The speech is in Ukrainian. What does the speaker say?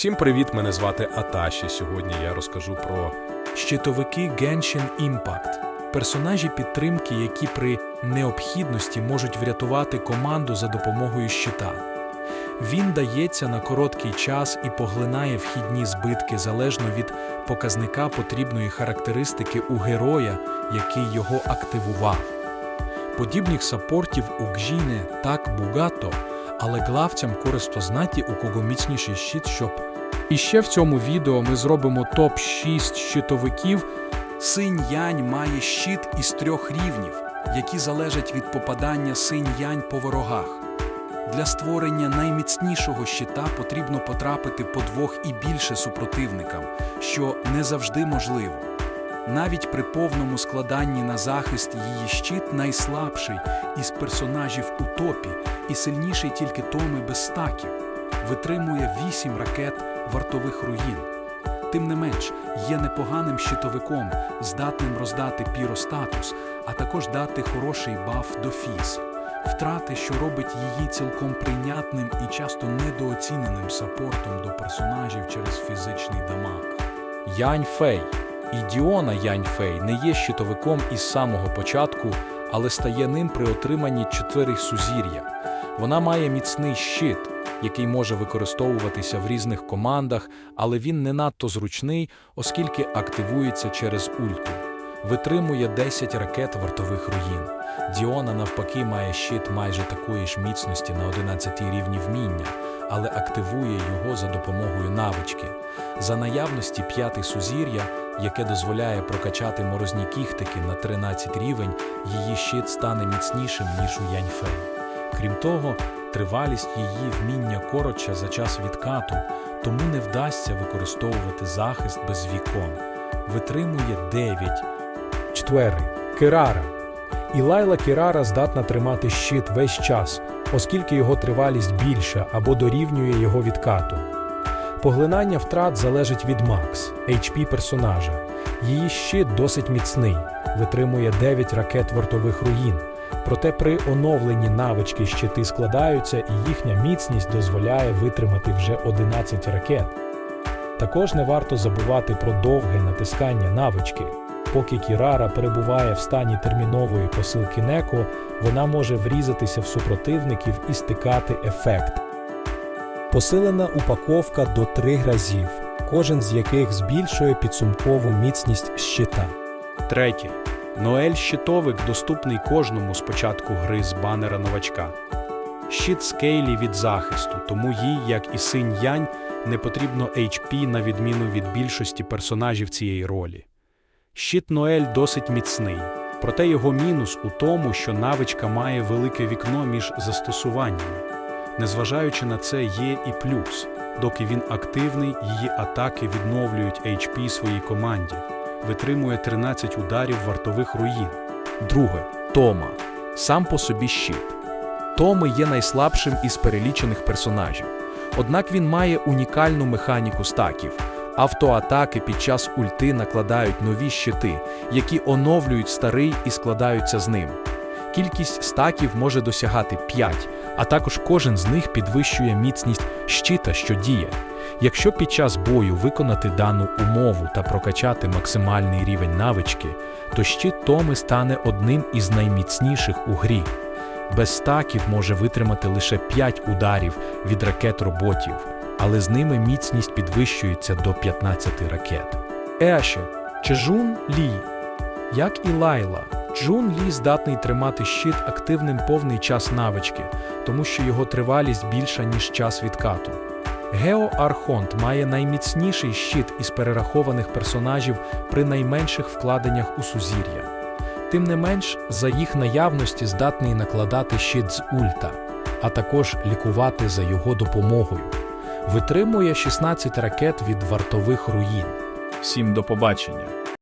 Всім привіт! Мене звати Аташі. Сьогодні я розкажу про щитовики Genshin Impact. Персонажі підтримки, які при необхідності можуть врятувати команду за допомогою щита. Він дається на короткий час і поглинає вхідні збитки залежно від показника потрібної характеристики у героя, який його активував. Подібних саппортів у Гжіне так багато, але главцям користо знати, у кого міцніший щит, щоб. І ще в цьому відео ми зробимо топ-6 щитовиків. Синь-янь має щит із трьох рівнів, які залежать від попадання синь-янь по ворогах. Для створення найміцнішого щита потрібно потрапити по двох і більше супротивникам, що не завжди можливо. Навіть при повному складанні на захист її щит найслабший із персонажів у топі і сильніший тільки Томи без стаків. Витримує 8 ракет вартових руїн. Тим не менш, є непоганим щитовиком, здатним роздати піростатус, а також дати хороший баф до фіз. Втрати, що робить її цілком прийнятним і часто недооціненим саппортом до персонажів через фізичний дамаг. Янь Фей і Діона Янь Фей не є щитовиком із самого початку, але стає ним при отриманні чотири сузір'я. Вона має міцний щит, який може використовуватися в різних командах, але він не надто зручний, оскільки активується через ульту. Витримує 10 ракет вартових руїн. Діона, навпаки, має щит майже такої ж міцності на 11 рівні вміння, але активує його за допомогою навички. За наявності п'ятий сузір'я, яке дозволяє прокачати морозні кіхтики на 13 рівень, її щит стане міцнішим, ніж у Яньфей. Крім того, тривалість її вміння коротша за час відкату, тому не вдасться використовувати захист без вікон. Витримує 9. Четвертий. Кирара. Ілайла Кірара здатна тримати щит весь час, оскільки його тривалість більша або дорівнює його відкату. Поглинання втрат залежить від Макс, HP персонажа. Її щит досить міцний, витримує 9 ракет вартових руїн. Проте при оновленні навички щити складаються і їхня міцність дозволяє витримати вже 11 ракет. Також не варто забувати про довге натискання навички. Поки Кірара перебуває в стані термінової посилки Неко, вона може врізатися в супротивників і стикати ефект. Посилена упаковка до три разів, кожен з яких збільшує підсумкову міцність щита. Третє. Ноель щитовик доступний кожному з початку гри з банера новачка. Щит скейлі від захисту, тому їй, як і синь Янь, не потрібно HP на відміну від більшості персонажів цієї ролі. Щит Ноель досить міцний, проте його мінус у тому, що навичка має велике вікно між застосуваннями. Незважаючи на це, є і плюс. Доки він активний, її атаки відновлюють HP своїй команді, витримує 13 ударів вартових руїн. Друге Тома. Сам по собі щит. Томи є найслабшим із перелічених персонажів. Однак він має унікальну механіку стаків. Автоатаки під час ульти накладають нові щити, які оновлюють старий і складаються з ним. Кількість стаків може досягати 5, а також кожен з них підвищує міцність щита, що діє. Якщо під час бою виконати дану умову та прокачати максимальний рівень навички, то щит Томи стане одним із найміцніших у грі. Без стаків може витримати лише 5 ударів від ракет роботів, але з ними міцність підвищується до 15 ракет. Еше Чежун Лі. Як і Лайла, Джун Лі здатний тримати щит активним повний час навички, тому що його тривалість більша, ніж час відкату. Гео Архонт має найміцніший щит із перерахованих персонажів при найменших вкладеннях у сузір'я. Тим не менш, за їх наявності здатний накладати щит з ульта, а також лікувати за його допомогою. Витримує 16 ракет від вартових руїн. Всім до побачення!